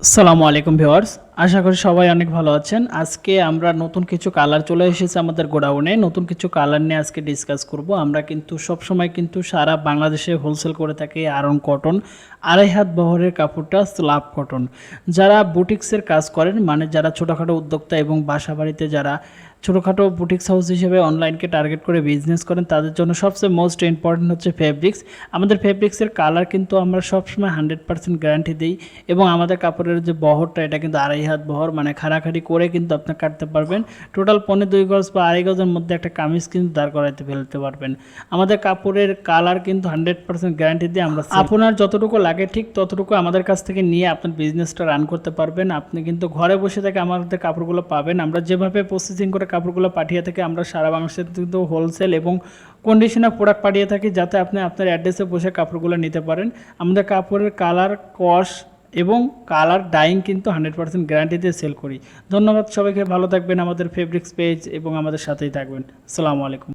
সালামু আলাইকুম ভিউয়ার্স আশা করি সবাই অনেক ভালো আছেন। আজকে আমরা নতুন কিছু কালার চলে এসেছে আমাদের গোডাউনে নতুন কিছু কালার নিয়ে আজকে ডিসকাস করব। আমরা কিন্তু সব সময় কিন্তু সারা বাংলাদেশে হোলসেল করে থাকি আয়রন কটন আড়াই হাত বহরের কাপড়টা স্লাব কটন যারা বুটিক্সের কাজ করেন মানে যারা ছোটোখাটো উদ্যোক্তা এবং বাসা বাড়িতে যারা ছোটোখাটো বুটিক্স হাউস হিসেবে অনলাইনকে টার্গেট করে বিজনেস করেন, তাদের জন্য সবচেয়ে মোস্ট ইম্পর্টেন্ট হচ্ছে ফেব্রিক্স আমাদের ফেব্রিক্সের কালার কিন্তু আমরা সবসময় হান্ড্রেড পার্সেন্ট গ্যারান্টি দিই এবং আমাদের কাপড়ের যে বহরটা, এটা কিন্তু আড়াই হাত বহর মানে খাড়াখাড়ি করে কিন্তু আপনি কাটতে পারবেন। টোটাল পনে দুই গজ বা আড়াই গজের মধ্যে একটা কামিজ কিন্তু দাঁড় করাইতে ফেলতে পারবেন। আমাদের কাপড়ের কালার কিন্তু হান্ড্রেড পার্সেন্ট গ্যারান্টি দিয়ে আমরা আপনার যতটুকু লাগে ঠিক ততটুকু আমাদের কাছ থেকে নিয়ে আপনার বিজনেসটা রান করতে পারবেন। আপনি কিন্তু ঘরে বসে থেকে আমাদের কাপড়গুলো পাবেন। আমরা যেভাবে প্রসেসিং করে কাপড়গুলো পাঠিয়ে থাকি আমরা সারা বাংলাদেশে কিন্তু হোলসেল এবং কন্ডিশনার প্রোডাক্ট পাঠিয়ে থাকি যাতে আপনি আপনার অ্যাড্রেসে বসে কাপড়গুলো নিতে পারেন। আমাদের কাপড়ের কালার কস এবং কালার ডাইং কিন্তু হান্ড্রেড পার্সেন্ট গ্যারান্টি দিয়ে সেল করি। ধন্যবাদ সবাইকে, ভালো থাকবেন আমাদের ফেব্রিক্স পেজ এবং আমাদের সাথেই থাকবেন। আসসালামু আলাইকুম।